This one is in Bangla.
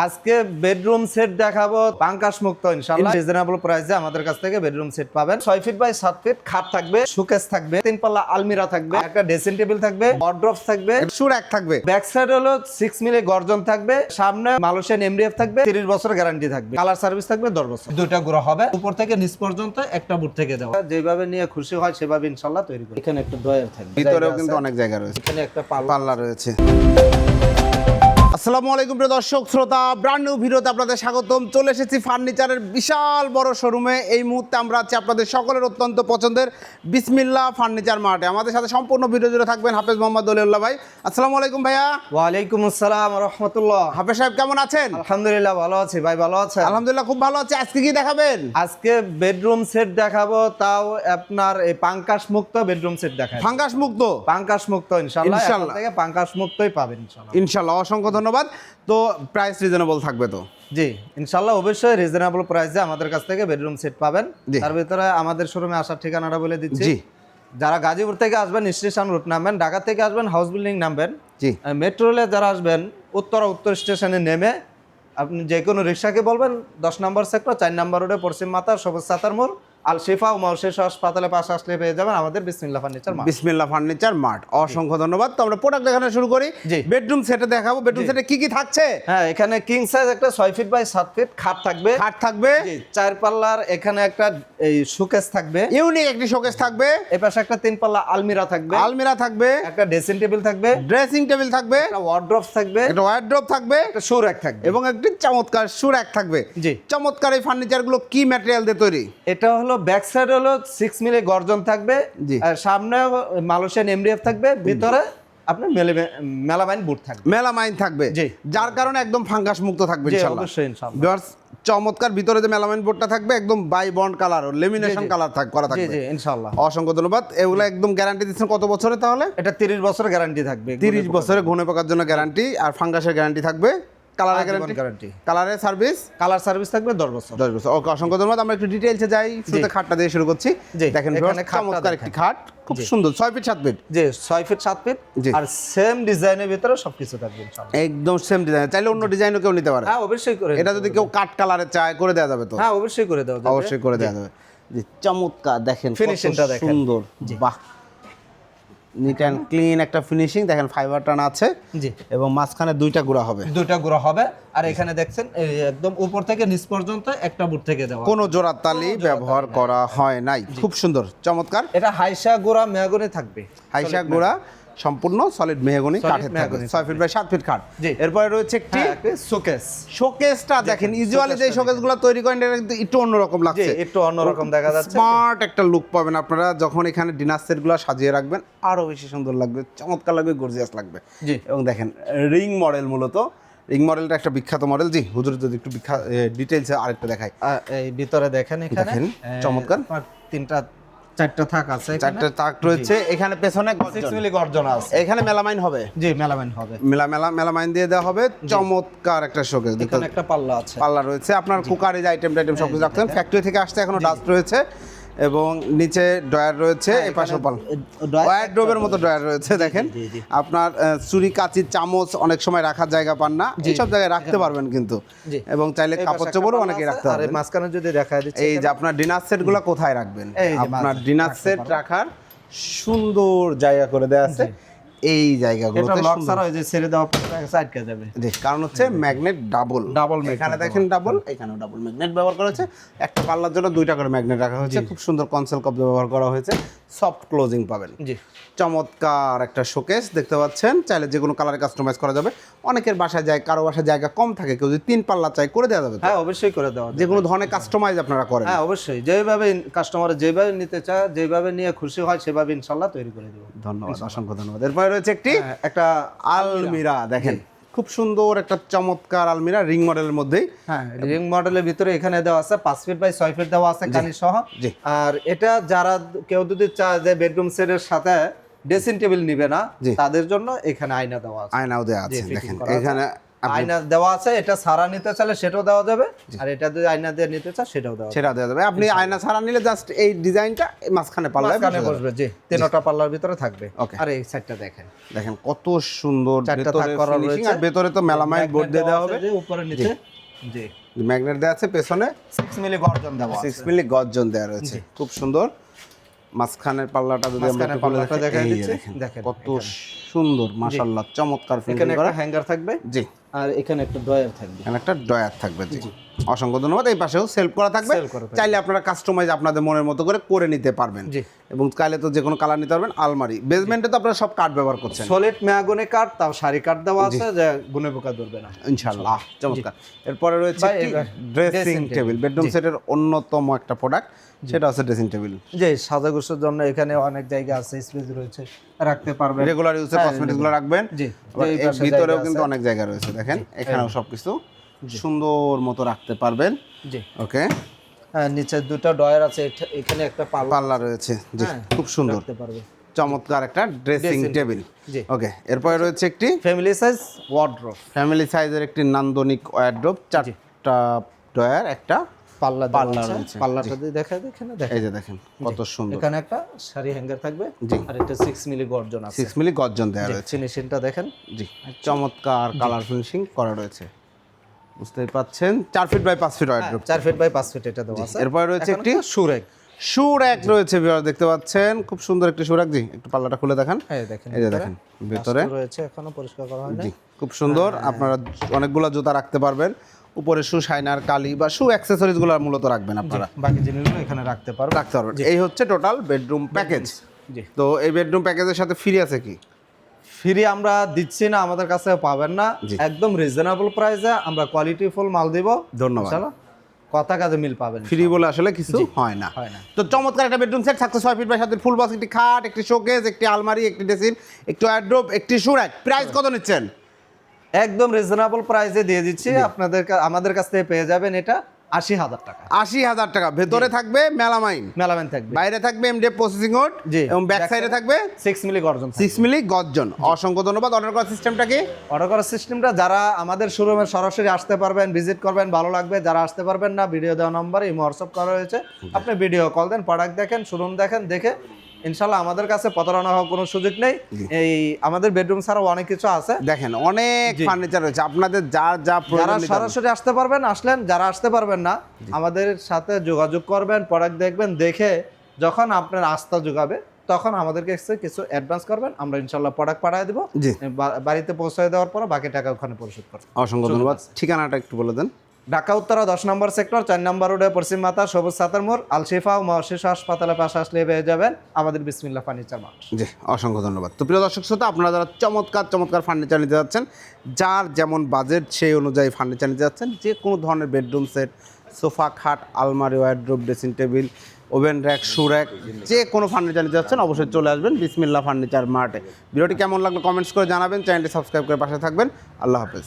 আজকে বেডরুম সেট দেখাবো পাঙ্কাশ মুক্ত ইনশাআল্লাহ। রিজনেবল প্রাইসে আমাদের কাছ থেকে বেডরুম সেট পাবেন। ছয় ফিট বাই সাত ফিট খাট থাকবে সুকেস থাকবে তিন পাল্লা আলমিরা থাকবে একটা ড্রেসিং টেবিল থাকবে ওয়ার্ড্রপ থাকবে এক থাকবে। ব্যাক সাইড হলো সিক্স মিলে গর্জন থাকবে সামনে মালয়েশিয়ান এমডিএফ থাকবে তিরিশ বছর গ্যারান্টি থাকবে। কালার সার্ভিস থাকবে দশ বছর। দুইটা গুঁড়ো হবে উপর থেকে নিচ পর্যন্ত একটা বুট থেকে দেওয়া। যেভাবে নিয়ে খুশি হয় সেভাবে ইনশাল্লাহ তৈরি করি। এখানে একটা ড্রয়ার থাকবে। ভিতরেও কিন্তু অনেক জায়গা রয়েছে। এখানে একটা পাল্লা রয়েছে। আসসালামু আলাইকুম প্রিয় দর্শক শ্রোতা ব্র্যান্ড নিউ ভিডিওতে আপনাদের স্বাগতম। চলে এসেছি ফার্নিচারের বিশাল বড় শোরুমে এই মুহূর্তে আমরা আছি আপনাদের সকলের অত্যন্ত পছন্দের বিসমিল্লা ফার্নিচার মার্টে। আমাদের সাথে সম্পূর্ণ ভিডিও জুড়ে থাকবেন হাফেজ মোহাম্মদ দলিউল্লাহ ভাই। আসসালামু আলাইকুম ভাইয়া। ওয়ালাইকুম আসসালাম রহমতুল্লাহ। হাফেজ সাহেব কেমন আছেন? আলহামদুলিল্লাহ ভালো আছি ভাই ভালো আছেন? আলহামদুলিল্লাহ খুব ভালো আছি। আজকে কি দেখাবেন? আজকে বেডরুম সেট দেখাবো তাও আপনার এই পাঙ্কাশ মুক্ত বেডরুম সেট দেখাবো। ফাঙ্গাস মুক্ত? পাঙ্কাশ মুক্ত ইনশাআল্লাহ। ইনশাআল্লাহ। থেকে পাঙ্কাশ মুক্তই পাবেন ইনশাআল্লাহ। ইনশাল্লাহ অসংখ্য ধন্যবাদ। তো প্রাইস রিজনেবল থাকবে তো? জি ইনশাল্লাহ অবশ্যই রিজনেবল প্রাইসে আমাদের কাছ থেকে বেডরুম সেট পাবেন। তার ভিতরে আমাদের শোরুমে আসার ঠিকানাটা বলে দিচ্ছি। জি। যারা গাজীপুর থেকে আসবেন স্টেশন রুট নামবেন ঢাকা থেকে আসবেন হাউস বিল্ডিং নামবেন জি। মেট্রো রেলে যারা আসবেন উত্তরা উত্তর স্টেশনে নেমে আপনি যে কোনো রিক্সাকে বলবেন দশ নম্বর সেক্টর চার নম্বর রোডে পশ্চিম মাতা সবুজ সাতার মোড় আল শিফা ও মাউশেষ হাসপাতালে পাশে আসলে পেয়ে যাবেন আমাদের Bismillah furniture mart. Bismillah furniture mart. অসংখ্য ধন্যবাদ। তো আমরা প্রোডাক্ট দেখানো শুরু করি। বেডরুম সেটে দেখাবো। বেডরুম সেটে কি কি থাকছে? হ্যাঁ এখানে কিং সাইজ একটা ছয় ফিট বাই সাত ফিট খাট থাকবে। খাট থাকবে। চার পাল্লার এখানে একটা এই শোকেস থাকবে। ইউনিক একটি শোকেস থাকবে। এ পাশে একটা তিন পাল্লা আলমিরা থাকবে। আলমিরা থাকবে। একটা ড্রেসিং টেবিল থাকবে। ড্রেসিং টেবিল থাকবে। একটা ওয়ার্ড্রপ থাকবে। একটা ওয়ার্ড্রপ থাকবে। একটা শো র্যাক থাকবে। এবং একটি চমৎকার সুর এক থাকবে। জি। চমৎকার এই ফার্নিচারগুলো কি ম্যাটেরিয়াল দিয়ে তৈরি? এটা হলো ব্যাক সাইড হলো সিক্স মিলে গর্জন থাকবে। আর সামনে মালয়েশিয়ান এমডিএফ থাকবে। ভিতরে আপনার মেলামাইন বুট থাকবে। মেলামাইন থাকবে। জি। যার কারণে একদম ফাঙ্গাস মুক্ত থাকবে চমৎকার ভিতরে যে মেলামাইন বোর্ডটা থাকবে একদম by bond colour lamination colour থাক করা থাকবে। জি ইনশাআল্লাহ অসংখ্য ধন্যবাদ। এগুলো একদম গ্যারান্টি দিচ্ছেন কত বছরে তাহলে? এটা তিরিশ বছর গ্যারান্টি থাকবে। তিরিশ বছরে ঘুনে পোকার জন্য গ্যারান্টি আর ফাঙ্গাসের গ্যারান্টি থাকবে। কালারের আজীবন গ্যারান্টি কালারের সার্ভিস কালার সার্ভিস থাকবে দশ বছর। দশ বছর। ওকে অসংখ্য ধন্যবাদ। আমরা একটু ডিটেলসে যাই। শুরুতে খাটটা দিয়ে শুরু করছি। দেখেন এখানে চমৎকার একটি খাট। খুব সুন্দর। ছয় ফিট সাত ফিট যে ছয় ফিট সাত ফিট আর সেম ডিজাইনের ভিতরে সবকিছু থাকবে ইনশাআল্লাহ। একদম সেম ডিজাইন চাইলে অন্য ডিজাইনও কেউ নিতে পারে। হ্যাঁ অবশ্যই করে এটা যদি। কেউ কাট কালারে চায় করে দেওয়া যাবে তো। হ্যাঁ অবশ্যই করে দেওয়া যাবে। অবশ্যই করে দেওয়া যাবে। জি চমৎকার। দেখেন Finishingটা দেখেন। সুন্দর। বাহ। নিট অ্যান্ড ক্লিন একটা ফিনিশিং দেখেন ফাইবার টান আছে। জি। এবং মাঝখানে দুইটা গুঁড়া হবে। দুইটা গুঁড়া হবে। আর এখানে দেখছেন একদম উপর থেকে নিচ পর্যন্ত একটা বুট থেকে দেওয়া। কোনো জোড়া তালি ব্যবহার করা হয় নাই। খুব সুন্দর চমৎকার। এটা হাইসা গুঁড়া মেয়াগুনে থাকবে। হাইসা গুঁড়া। সম্পূর্ণ সলিড মেহগনি কাঠের থাকবে। ছয় ফিট বাই সাত ফিট কাঠ। এরপরে রয়েছে একটি হ্যাঁ শোকেস শোকেসটা দেখেন ইউজুয়ালি যে শোকেসগুলো তৈরি করেন এটা কিন্তু একটু অন্যরকম লাগছে। একটু অন্যরকম দেখা যাচ্ছে। স্মার্ট একটা লুক পাবেন আপনারা যখন এখানে ডিনার সেটগুলো সাজিয়ে রাখবেন আরও বেশি সুন্দর লাগবে চমৎকার লাগবে গর্জিয়াস লাগবে। জি। এবং দেখেন রিং মডেল মূলত। রিং মডেলটা একটা বিখ্যাত মডেল জি হুজুর যদি একটু বিখ্যাত ডিটেলসে আরেকটা দেখাই। এই ভিতরে দেখেন এখানে। চমৎকার। তিনটা চারটা থাক আছে চারটা তাক রয়েছে এখানে পেছনে সিক্স গর্জন। মিলি গর্জন আছে। এখানে মেলামাইন হবে? জি মেলামাইন হবে। মেলা মেলা মেলামাইন দিয়ে দেওয়া হবে। চমৎকার একটা শোকেস এখানে একটা পাল্লা আছে। পাল্লা রয়েছে। আপনার কুকারের আইটেম টাইটেম সব কিছু রাখতেন ফ্যাক্টরি থেকে আসতে এখনও ডাস্ট রয়েছে। এবং নিচে ড্রয়ার রয়েছে এই পাশে ওয়ারড্রোবের মতো ড্রয়ার রয়েছে দেখেন। আপনার চুরি কাচি চামচ অনেক সময় রাখার জায়গা পান না। এইসব জায়গায় রাখতে পারবেন কিন্তু। এবং চাইলে কাপড় চোপড়ও অনেকেই অনেকে পারবেন রাখতে পারবেন। মাঝখানে যদি দেখা যায় এই যে আপনার ডিনার সেটগুলো কোথায় রাখবেন? আপনার ডিনার সেট রাখার সুন্দর জায়গা করে দেওয়া আছে। এই এটা জায়গাগুলোতে লক ছাড়া ওই যে ছেড়ে দেওয়া সাইড আটকে যাবে। দেখ কারণ হচ্ছে ম্যাগনেট ডাবল ডাবল এখানে দেখেন ডাবল এখানেও ডাবল ম্যাগনেট ব্যবহার করা হয়েছে। একটা পাল্লার জন্য দুইটা করে ম্যাগনেট রাখা হয়েছে। খুব সুন্দর কনসেল কপ ব্যবহার করা হয়েছে। সফট ক্লোজিং পাবেন। জি। চমৎকার একটা শোকেস দেখতে পাচ্ছেন? চাইলে যে কোনো কালারে কাস্টমাইজ করা যাবে। অনেকের বাসায় যায় কারও বাসায় জায়গা কম থাকে কেউ যদি তিন পাল্লা চাই করে দেওয়া যাবে হ্যাঁ অবশ্যই করে দেওয়া যে কোনো ধরনের কাস্টমাইজ আপনারা করেন। হ্যাঁ অবশ্যই। যেভাবে কাস্টমার যেভাবে নিতে চায় যেভাবে নিয়ে খুশি হয় সেভাবে ইনশাল্লাহ তৈরি করে দেবো। ধন্যবাদ অসংখ্য ধন্যবাদ। এরপরে রয়েছে একটি হ্যাঁ, একটা আলমিরা দেখেন। খুব সুন্দর একটা চমৎকার আলমিরা রিং মডেলের মধ্যে হ্যাঁ রিং মডেলের ভিতরে এখানে দেওয়া আছে পাঁচ ফিট বাই ছয় ফিট দেওয়া আছে কানি সহ। আর এটা যারা কেউ যদি চায় যে বেডরুম সেটের সাথে ড্রেসিং টেবিল নিবে না তাদের জন্য এখানে আয়না দেওয়া আছে। আয়নাও দেওয়া আছে দেখেন। এখানে আয়না দেওয়া আছে এটা সারা নিতে চাইলে সেটাও দেওয়া যাবে আর এটা যদি আয়না দিয়ে নিতে চায় সেটাও দেওয়া সেটা দেওয়া যাবে। আপনি আয়না ছাড়া নিলে জাস্ট এই ডিজাইনটা মাঝখানে পাল্লায় মাঝখানে বসবে জি তিনটা পাল্লার ভিতরে থাকবে। Okay. আর এই সাইডটা দেখেন। দেখেন কত সুন্দর ভেতরে রয়েছে। আর ভেতরে তো মেলামাইন বোর্ড দিয়ে দেওয়া হবে। উপরে নিচে। জি। ম্যাগনেট দেওয়া আছে পেছনে 6 মিলি গর্জন দেওয়া আছে। সিক্স মিলি গর্জন দেওয়া রয়েছে। খুব সুন্দর। মাঝখানের পাল্লাটা যদি আমরা পাল্লাটা দেখাই, দেখাই দিচ্ছি। দেখেন, কত সুন্দর মাশাআল্লাহ চমৎকার ফিনিশিং করা। হ্যাঙ্গার থাকবে। জি। আর এখানে একটা ড্রয়ার থাকবে। এখানে একটা ডয়ার থাকবে জি। অসংখ্য ধন্যবাদ এই পাশেও সেলফ করা থাকবে। চাইলে আপনারা কাস্টমাইজ আপনাদের মনের মতো করে করে নিতে পারবেন। জি। এবং চাইলে তো যে কোনো কালার নিতে পারবেন আলমারি। বেসমেন্টে তো আপনারা সব কাঠ ব্যবহার করছেন। সলিড মেয়াগুনে কাঠ তাও সারি কাঠ দেওয়া আছে যে গুনে পোকা ধরবে না। ইনশাআল্লাহ চমৎকার। এরপরে রয়েছে ড্রেসিং টেবিল বেডরুম সেটের অন্যতম একটা প্রোডাক্ট সেটা হচ্ছে ড্রেসিং টেবিল যে সাজাগোষের জন্য এখানে অনেক জায়গা আছে স্পেস রয়েছে রাখতে পারবেন। রেগুলার ইউজে কসমেটিক্সগুলো রাখবেন। জি। এই ভিতরেও কিন্তু অনেক জায়গা রয়েছে দেখেন এখানেও সব কিছু সুন্দর মতো রাখতে পারবেন। জি। ওকে? হ্যাঁ নিচে দুটো ডয়ার আছে এখানে একটা পাল্লা রয়েছে। জি হ্যাঁ, খুব সুন্দর। রাখতে পারবে। চমৎকার একটা ড্রেসিং টেবিল। জি। ওকে এরপরে রয়েছে একটি ফ্যামিলি সাইজ ওয়ার্ড্রোপ ফ্যামিলি সাইজের একটি নান্দনিক ওয়ার্ড্রোপ চারটা ডয়ার একটা পাল্লা পাল্লা রয়েছে, পাল্লাটা যদি দেখা দেখেন এই যে দেখেন কত সুন্দর। এখানে একটা সারি হ্যাঙ্গার থাকবে জি। আর এটা 6 মিলি গর্জন আছে। সিক্স মিলি গর্জন দেওয়া রয়েছে। ফিনিশিংটা দেখেন। জি চমৎকার কালার ফিনিশিং করা রয়েছে। বুঝতেই পাচ্ছেন? চার ফিট বাই পাঁচ feet wardrobe 4 feet by 5 feet এটা দেওয়া আছে। এরপরে রয়েছে একটি সুরেক। সুর এক রয়েছে ভিউয়ার দেখতে পাচ্ছেন। খুব সুন্দর একটি সুরাক। জি একটু পাল্লাটা খুলে দেখান। হ্যাঁ দেখেন এই দেখেন ভেতরে। রয়েছে এখনও পরিষ্কার করা হয়নি। খুব সুন্দর। হ্যাঁ। আপনারা অনেকগুলো জুতা রাখতে পারবেন। উপরে শু শাইনার কালি বা শু অ্যাক্সেসরিজগুলো মূলত রাখবেন আপনারা। বাকি জিনিসগুলো এখানে রাখতে পারব রাখতে পারবেন। এই হচ্ছে টোটাল বেডরুম প্যাকেজ জি। তো এই বেডরুম প্যাকেজের সাথে ফ্রি আছে কি? ফ্রি আমরা দিচ্ছি না আমাদের কাছে পাবেন না। একদম রিজনেবল প্রাইসে আমরা কোয়ালিটি ফুল মাল দিব। ধন্যবাদ। কথা কাজে মিল পাবেন। ফ্রি বলে আসলে কিছু হয় না। হয় তো চমৎকার একটা বেডরুম সেট থাকছে ছয় ফিট বাই সাথে ফুল বক্স একটি খাট একটি শোকেস একটি আলমারি একটি ড্রেসিং একটি ওয়ার্ড্রোব একটি সুরাক প্রাইস কত নিচ্ছেন? একদম রিজনেবল প্রাইসে দিয়ে দিচ্ছি। আপনাদের আমাদের কাছ থেকে পেয়ে যাবেন এটা আশি হাজার টাকা। আশি হাজার টাকা। ভেতরে থাকবে মেলামাইন। মেলামেন থাকবে। বাইরে থাকবে এমডি প্রসেসিং জি। এবং ব্যাক সাইডে থাকবে সিক্স মিলি গর্জন সিক্স মিলি গর্জন। অসংখ্য ধন্যবাদ। অর্ডার করার সিস্টেমটা কি? অর্ডার করার সিস্টেমটা যারা আমাদের শোরুমে সরাসরি আসতে পারবেন ভিজিট করবেন ভালো লাগবে যারা আসতে পারবেন না ভিডিও দেওয়া নম্বর এই হোয়াটসঅ্যাপ করা হয়েছে আপনি ভিডিও কল দেন প্রোডাক্ট দেখেন শোরুম দেখেন দেখে ইনশাল্লাহ আমাদের কাছে প্রতারণা হওয়ার কোনো সুযোগ নেই। এই আমাদের বেডরুম ছাড়াও অনেক কিছু আছে। দেখেন অনেক ফার্নিচার রয়েছে আপনাদের যা যা যারা। সরাসরি আসতে পারবেন আসলেন যারা আসতে পারবেন না আমাদের সাথে যোগাযোগ করবেন প্রোডাক্ট দেখবেন দেখে যখন আপনার আস্থা যোগাবে তখন আমাদেরকে এসে কিছু অ্যাডভান্স করবেন আমরা ইনশাল্লাহ প্রোডাক্ট পাঠিয়ে দেবো। বাড়িতে পৌঁছে দেওয়ার পর বাকি টাকা ওখানে পরিশোধ করব। অসংখ্য ধন্যবাদ। ঠিকানাটা একটু বলে দেন। ঢাকা, উত্তরা দশ নম্বর সেক্টর, চার নম্বর রোডে পশ্চিম মাতা সবুজ সাতার মোড়, আলশিফা ও মহাশিশু হাসপাতালের পাশে আসলে পেয়ে যাবেন আমাদের বিসমিল্লা ফার্নিচার মার্ট জি, অসংখ্য ধন্যবাদ। তো প্রিয় দর্শক শ্রোতা, আপনারা যারা চমৎকার চমৎকার ফার্নিচার নিতে যাচ্ছেন, যার যেমন বাজেট, সেই অনুযায়ী ফার্নিচার নিতে যাচ্ছেন, যে কোনো ধরনের বেডরুম সেট, সোফা খাট, আলমারি, wardrobe, dressing table, oven rack, shoe rack, যে কোনো ফার্নিচার নিতে যাচ্ছেন, অবশ্যই চলে আসবেন বিসমিল্লা ফার্নিচার মার্টে ভিডিওটি কেমন লাগল কমেন্টস করে জানাবেন, চ্যানেলটি সাবস্ক্রাইব করে পাশে থাকবেন। আল্লাহ হাফেজ।